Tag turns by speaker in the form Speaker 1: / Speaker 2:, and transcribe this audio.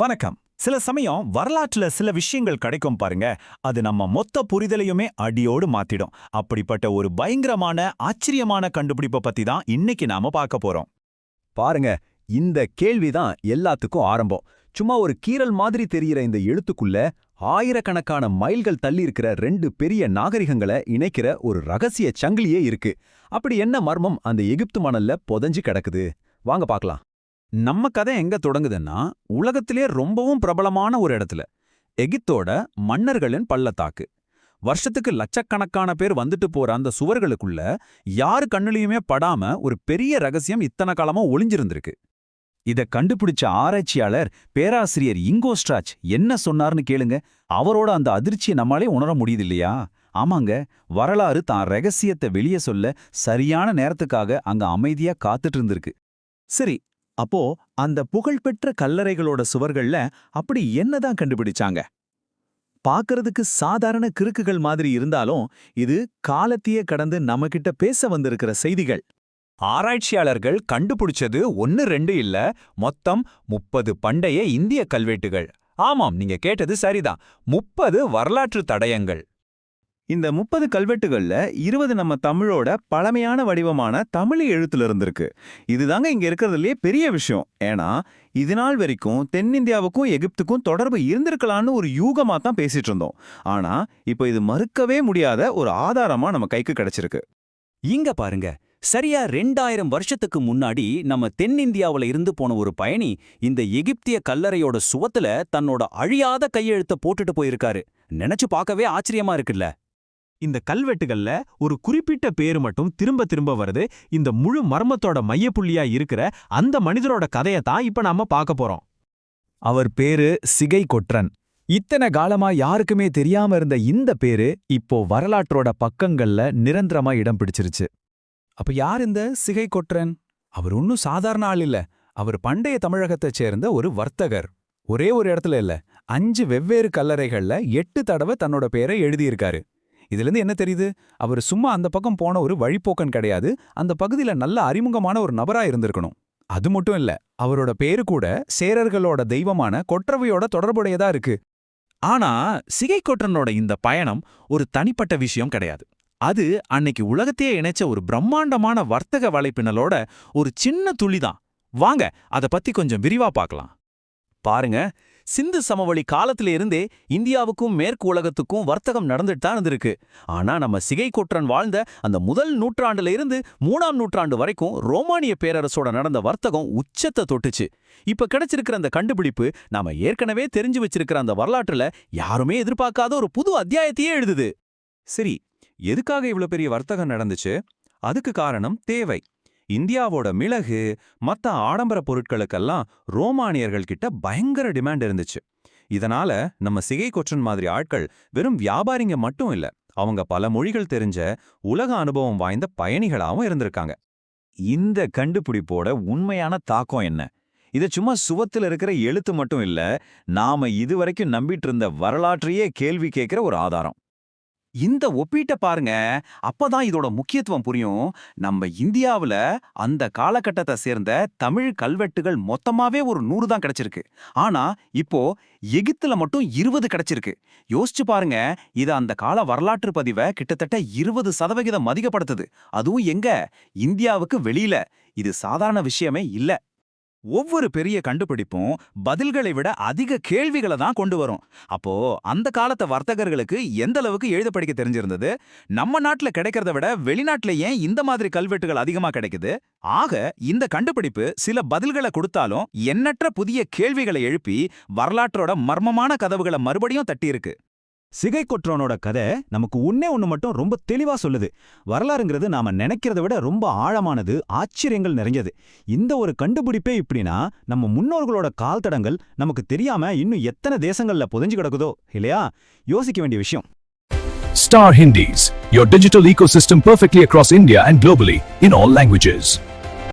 Speaker 1: வணக்கம். சில சமயம் வரலாற்றுல சில விஷயங்கள் கிடைக்கும் பாருங்க. அது நம்ம மொத்த புரிதலையுமே அடியோடு மாத்திடும். அப்படிப்பட்ட ஒரு பயங்கரமான ஆச்சரியமான கண்டுபிடிப்பை பத்தி தான் இன்னைக்கு நாம பார்க்க போறோம்.
Speaker 2: பாருங்க இந்த கேள்விதான் எல்லாத்துக்கும் ஆரம்பம். சும்மா ஒரு கீறல் மாதிரி தெரியற இந்த எழுத்துக்குள்ள ஆயிரக்கணக்கான மைல்கள் தள்ளி இருக்கிற ரெண்டு பெரிய நாகரிகங்களை இணைக்கிற ஒரு ரகசிய சங்கிலியே இருக்கு. அப்படி என்ன மர்மம் அந்த எகிப்து மணல்ல புதஞ்சு கிடக்குது? வாங்க பார்க்கலாம்.
Speaker 3: நம்ம கதை எங்க தொடங்குதுன்னா உலகத்திலே ரொம்பவும் பிரபலமான ஒரு இடத்துல எகிப்தோட மன்னர்களின் பள்ளத்தாக்கு. வருஷத்துக்கு லட்சக்கணக்கான பேர் வந்துட்டு போற அந்த சுவர்களுக்குள்ள யாரு கண்ணுலயுமே படாம ஒரு பெரிய ரகசியம் இத்தனை காலமா ஒளிஞ்சிருந்திருக்கு.
Speaker 1: இத கண்டுபிடிச்ச ஆராய்ச்சியாளர் பேராசிரியர் இங்கோஸ்ட்ராச் என்ன சொன்னார்னு கேளுங்க. அவரோட அந்த அதிர்ச்சியை நம்மாலே உணர முடியுது இல்லையா ஆமாங்க வரலாறு தான் ரகசியத்தை வெளியே சொல்ல சரியான நேரத்துக்காக அங்க அமைதியா காத்துட்டு இருந்திருக்கு. சரி அப்போ அந்த புகழ்பெற்ற கல்லறைகளோட சுவர்கள்ல அப்படி என்னதான் கண்டுபிடிச்சாங்க? பார்க்கறதுக்கு சாதாரண கிறுக்குகள் மாதிரி இருந்தாலும் இது காலத்தையே கடந்து நம்மகிட்ட பேச வந்திருக்கிற செய்திகள்.
Speaker 3: ஆராய்ச்சியாளர்கள் கண்டுபிடிச்சது ஒன்னு ரெண்டு இல்ல மொத்தம் முப்பது பண்டைய இந்திய கல்வெட்டுகள். ஆமாம் நீங்க கேட்டது சரிதான். முப்பது வரலாற்று தடயங்கள்.
Speaker 1: இந்த முப்பது கல்வெட்டுகள்ல இருபது நம்ம தமிழோட பழமையான வடிவமான தமிழ் எழுத்துல இருந்திருக்கு. இதுதாங்க இங்க இருக்கிறதுலயே பெரிய விஷயம். ஏன்னா இது நாள் வரைக்கும் தென்னிந்தியாவுக்கும் எகிப்துக்கும் தொடர்பு இருந்திருக்கலாம்னு ஒரு யூகமா தான் பேசிட்டு இருந்தோம். ஆனா இப்போ இது மறுக்கவே முடியாத ஒரு ஆதாரமா நம்ம கைக்கு கிடைச்சிருக்கு.
Speaker 4: இங்க பாருங்க. சரியா ரெண்டாயிரம் வருஷத்துக்கு முன்னாடி நம்ம தென்னிந்தியாவுல இருந்து போன ஒரு பயணி இந்த எகிப்திய கல்லறையோட சுவத்துல தன்னோட அழியாத கையெழுத்த போட்டுட்டு போயிருக்காரு. நினைச்சு பார்க்கவே ஆச்சரியமா இருக்குல்ல.
Speaker 5: இந்த கல்வெட்டுகள்ல ஒரு குறிப்பிட்ட பேரு மட்டும் திரும்ப திரும்ப வருது. இந்த முழு மர்மத்தோட மையப்புள்ளியா இருக்கிற அந்த மனிதரோட கதையை தான் இப்ப நாம பார்க்க போறோம்.
Speaker 1: அவர் பேரு சிகை கொற்றன் இத்தனை காலமா யாருக்குமே தெரியாம இருந்த இந்த பேரு இப்போ வரலாற்றோட பக்கங்கள்ல நிரந்தரமா இடம் பிடிச்சிருச்சு. அப்ப யார் இந்த சிகை கொற்றன் அவர் ஒன்னும் சாதாரண ஆள் இல்ல. அவர் பண்டைய தமிழகத்தைச் சேர்ந்த ஒரு வர்த்தகர். ஒரே ஒரு இடத்துல இல்ல அஞ்சு வெவ்வேறு கல்லறைகள்ல எட்டு தடவை தன்னோட பேரை எழுதியிருக்காரு. இதிலிருந்து என்ன தெரியுது? அவர் சும்மா அந்த பக்கம் போன ஒரு வழிப்போக்கன் கிடையாது. அந்த பகுதியில் நல்ல அறிமுகமான ஒரு நபரா இருந்திருக்கணும். அது மட்டும் இல்ல அவரோட பேரு கூட சேரர்களோட தெய்வமான கொற்றவையோட தொடர்புடையதா இருக்கு. ஆனா சிகை கொற்றனோட இந்த பயணம் ஒரு தனிப்பட்ட விஷயம் கிடையாது. அது அன்னைக்கு உலகத்தையே இணைச்ச ஒரு பிரம்மாண்டமான வர்த்தக வலைப்பின்னலோட ஒரு சின்ன துளிதான் வாங்க அத பத்தி கொஞ்சம் விரிவா பார்க்கலாம்.
Speaker 4: பாருங்க சிந்து சமவெளி காலத்துல இருந்தே இந்தியாவுக்கும் மேற்கு உலகத்துக்கும் வர்த்தகம் நடந்துட்டு தான் இருந்திருக்கு. ஆனா நம்ம சிகை கொற்றன் வாழ்ந்த அந்த முதல் நூற்றாண்டுல இருந்து மூணாம் நூற்றாண்டு வரைக்கும் ரோமானிய பேரரசோட நடந்த வர்த்தகம் உச்சத்தை தொட்டுச்சு. இப்ப கிடைச்சிருக்கிற அந்த கண்டுபிடிப்பு நாம ஏற்கனவே தெரிஞ்சு வச்சிருக்கிற அந்த வரலாற்றுல யாருமே எதிர்பார்க்காத ஒரு புது அத்தியாயத்தையே எழுதுது.
Speaker 3: சரி எதுக்காக இவ்ளோ பெரிய வர்த்தகம் நடந்துச்சு? அதுக்கு காரணம் தேவை. இந்தியாவோட மிளகு மத்த ஆடம்பர பொருட்களுக்கெல்லாம் ரோமானியர்கள் கிட்ட பயங்கர டிமாண்ட் இருந்துச்சு. இதனால நம்ம சிகை கொற்றன் மாதிரி ஆட்கள் வெறும் வியாபாரிங்க மட்டும் இல்ல அவங்க பல மொழிகள் தெரிஞ்ச உலக அனுபவம் வாய்ந்த பயணிகளாவும் இருந்திருக்காங்க.
Speaker 1: இந்த கண்டுபிடிப்போட உண்மையான தாக்கம் என்ன? இது சும்மா சுவத்துல இருக்கிற எழுத்து மட்டும் இல்ல நாம இதுவரைக்கும் நம்பிட்டு இருந்த வரலாற்றையே கேள்வி கேட்கிற ஒரு ஆதாரம். இந்த ஒப்பீட்டை பாருங்க. அப்பதான் இதோட முக்கியத்துவம் புரியும். நம்ம இந்தியாவுல அந்த காலகட்டத்தை சேர்ந்த தமிழ் கல்வெட்டுகள் மொத்தமாவே ஒரு நூறு தான் கிடைச்சிருக்கு. ஆனா இப்போ எகிப்துல மட்டும் இருபது கிடைச்சிருக்கு. யோசிச்சு பாருங்க. இது அந்த கால வரலாற்று பதிவை கிட்டத்தட்ட இருபது சதவிகிதம் அதிகப்படுத்துது. அதுவும் எங்க? இந்தியாவுக்கு வெளியில. இது சாதாரண விஷயமே இல்ல. ஒவ்வொரு பெரிய கண்டுபிடிப்பும் பதில்களை விட அதிக கேள்விகளை தான் கொண்டு வரும். அப்போ அந்த காலத்த வர்த்தகர்களுக்கு எந்த அளவுக்கு எழுத படிக்க தெரிஞ்சிருந்தது? நம்ம நாட்டுல கிடைக்கிறத விட வெளிநாட்டுல ஏன் இந்த மாதிரி கல்வெட்டுகள் அதிகமா கிடைக்குது? ஆக இந்த கண்டுபிடிப்பு சில பதில்களை கொடுத்தாலும் எண்ணற்ற புதிய கேள்விகளை எழுப்பி வரலாற்றோட மர்மமான கதவுகளை மறுபடியும் தட்டியிருக்கு. சிகை கொற்றோனோட கதை நமக்கு ஒன்னே ஒண்ணு மட்டும் ரொம்ப தெளிவா சொல்லுது. வரலாறுங்கிறது நாம நினைக்கிறத விட ரொம்ப ஆழமானது ஆச்சரியங்கள் நிறைஞ்சது. இந்த ஒரு கண்டுபிடிப்பே இப்படின்னா நம்ம முன்னோர்களோட கால் தடங்கள் நமக்கு தெரியாம இன்னும் எத்தனை தேசங்கள்ல புதஞ்சு கிடக்குதோ இல்லையா? யோசிக்க வேண்டிய விஷயம்.
Speaker 6: Star Hindis, your digital ecosystem perfectly across India and globally in all languages.